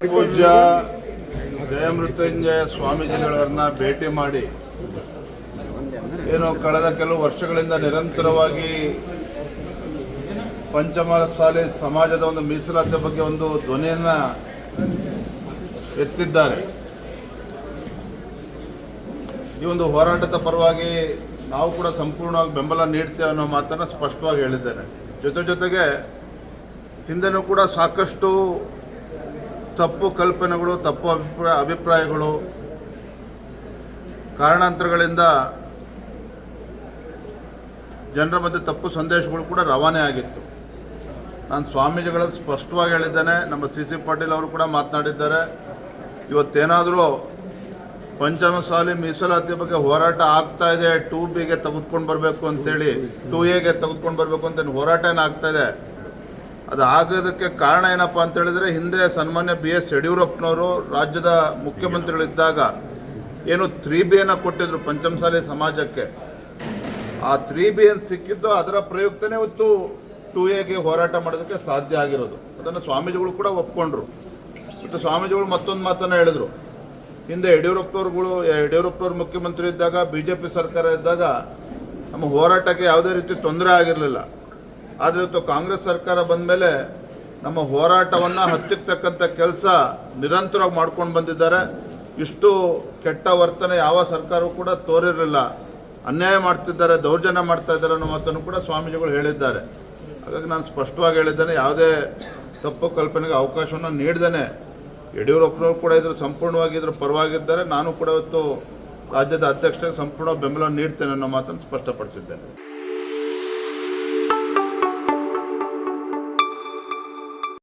ಪೂಜ್ಯ ಜಯಮೃತ್ಯುಂಜಯ ಸ್ವಾಮೀಜಿಗಳನ್ನ ಭೇಟಿ ಮಾಡಿ ಏನೋ ಕಳೆದ ಕೆಲವು ವರ್ಷಗಳಿಂದ ನಿರಂತರವಾಗಿ ಪಂಚಮಸಾಲಿ ಸಮಾಜದ ಒಂದು ಮೀಸಲಾತಿ ಬಗ್ಗೆ ಒಂದು ಧ್ವನಿಯನ್ನ ಎತ್ತಿದ್ದಾರೆ. ಈ ಒಂದು ಹೋರಾಟದ ಪರವಾಗಿ ನಾವು ಕೂಡ ಸಂಪೂರ್ಣವಾಗಿ ಬೆಂಬಲ ನೀಡ್ತೇವೆ ಅನ್ನೋ ಮಾತನ್ನು ಸ್ಪಷ್ಟವಾಗಿ ಹೇಳಿದ್ದೇನೆ. ಜೊತೆ ಜೊತೆಗೆ ಹಿಂದೆನೂ ಕೂಡ ಸಾಕಷ್ಟು ತಪ್ಪು ಕಲ್ಪನೆಗಳು, ತಪ್ಪು ಅಭಿಪ್ರಾಯ, ಅಭಿಪ್ರಾಯಗಳು, ಕಾರಣಾಂತರಗಳಿಂದ ಜನರ ಮಧ್ಯೆ ತಪ್ಪು ಸಂದೇಶಗಳು ಕೂಡ ರವಾನೆ ಆಗಿತ್ತು. ನಾನು ಸ್ವಾಮೀಜಿಗಳು ಸ್ಪಷ್ಟವಾಗಿ ಹೇಳಿದ್ದೇನೆ, ನಮ್ಮ ಸಿ ಸಿ ಪಾಟೀಲ್ ಅವರು ಕೂಡ ಮಾತನಾಡಿದ್ದಾರೆ. ಇವತ್ತೇನಾದರೂ ಪಂಚಮಸಾಲಿ ಮೀಸಲಾತಿ ಬಗ್ಗೆ ಹೋರಾಟ ಆಗ್ತಾ ಇದೆ, ಟೂ ಬಿಗೆ ತೆಗೆದುಕೊಂಡು ಬರಬೇಕು ಅಂತೇಳಿ, ಟೂ ಎಗೆ ತೆಗೆದುಕೊಂಡು ಬರಬೇಕು ಅಂತ ಹೋರಾಟ ಏನಾಗ್ತಾ ಇದೆ ಅದು ಆಗೋದಕ್ಕೆ ಕಾರಣ ಏನಪ್ಪ ಅಂತ ಹೇಳಿದ್ರೆ, ಹಿಂದೆ ಸನ್ಮಾನ್ಯ ಬಿ ಎಸ್ ಯಡಿಯೂರಪ್ಪನವರು ರಾಜ್ಯದ ಮುಖ್ಯಮಂತ್ರಿಗಳಿದ್ದಾಗ ಏನು ತ್ರೀ ಬಿ ಅನ್ನು ಕೊಟ್ಟಿದ್ರು ಪಂಚಮಸಾಲಿ ಸಮಾಜಕ್ಕೆ. ಆ ತ್ರೀ ಬಿ ಏನು ಸಿಕ್ಕಿದ್ದು ಅದರ ಪ್ರಯುಕ್ತನೇ ಇವತ್ತು ಟೂ ಎಗೆ ಹೋರಾಟ ಮಾಡೋದಕ್ಕೆ ಸಾಧ್ಯ ಆಗಿರೋದು. ಅದನ್ನು ಸ್ವಾಮೀಜಿಗಳು ಕೂಡ ಒಪ್ಕೊಂಡ್ರು. ಮತ್ತು ಸ್ವಾಮೀಜಿಗಳು ಮತ್ತೊಂದು ಮಾತನ್ನು ಹೇಳಿದರು. ಹಿಂದೆ ಯಡಿಯೂರಪ್ಪನವ್ರುಗಳು, ಯಡಿಯೂರಪ್ಪನವ್ರು ಮುಖ್ಯಮಂತ್ರಿ ಇದ್ದಾಗ ಬಿ ಜೆ ಪಿ ಸರ್ಕಾರ ಇದ್ದಾಗ ನಮ್ಮ ಹೋರಾಟಕ್ಕೆ ಯಾವುದೇ ರೀತಿ ತೊಂದರೆ ಆಗಿರಲಿಲ್ಲ. ಆದರೆ ಇವತ್ತು ಕಾಂಗ್ರೆಸ್ ಸರ್ಕಾರ ಬಂದ ಮೇಲೆ ನಮ್ಮ ಹೋರಾಟವನ್ನು ಹತ್ತಿರ್ತಕ್ಕಂಥ ಕೆಲಸ ನಿರಂತರವಾಗಿ ಮಾಡ್ಕೊಂಡು ಬಂದಿದ್ದಾರೆ. ಇಷ್ಟು ಕೆಟ್ಟ ವರ್ತನೆ ಯಾವ ಸರ್ಕಾರವೂ ಕೂಡ ತೋರಿರಲಿಲ್ಲ. ಅನ್ಯಾಯ ಮಾಡ್ತಿದ್ದಾರೆ, ದೌರ್ಜನ್ಯ ಮಾಡ್ತಾ ಇದ್ದಾರೆ ಅನ್ನೋ ಮಾತನ್ನು ಕೂಡ ಸ್ವಾಮೀಜಿಗಳು ಹೇಳಿದ್ದಾರೆ. ಹಾಗಾಗಿ ನಾನು ಸ್ಪಷ್ಟವಾಗಿ ಹೇಳಿದ್ದೇನೆ, ಯಾವುದೇ ತಪ್ಪು ಕಲ್ಪನೆಗೆ ಅವಕಾಶವನ್ನು ನೀಡ್ದೇನೆ. ಯಡಿಯೂರಪ್ಪನವರು ಕೂಡ ಇದ್ರ ಸಂಪೂರ್ಣವಾಗಿ ಇದ್ರ ಪರವಾಗಿದ್ದಾರೆ. ನಾನು ಕೂಡ ಇವತ್ತು ರಾಜ್ಯದ ಅಧ್ಯಕ್ಷರಿಗೆ ಸಂಪೂರ್ಣ ಬೆಂಬಲ ನೀಡ್ತೇನೆ ಅನ್ನೋ ಮಾತನ್ನು ಸ್ಪಷ್ಟಪಡಿಸಿದ್ದೇನೆ.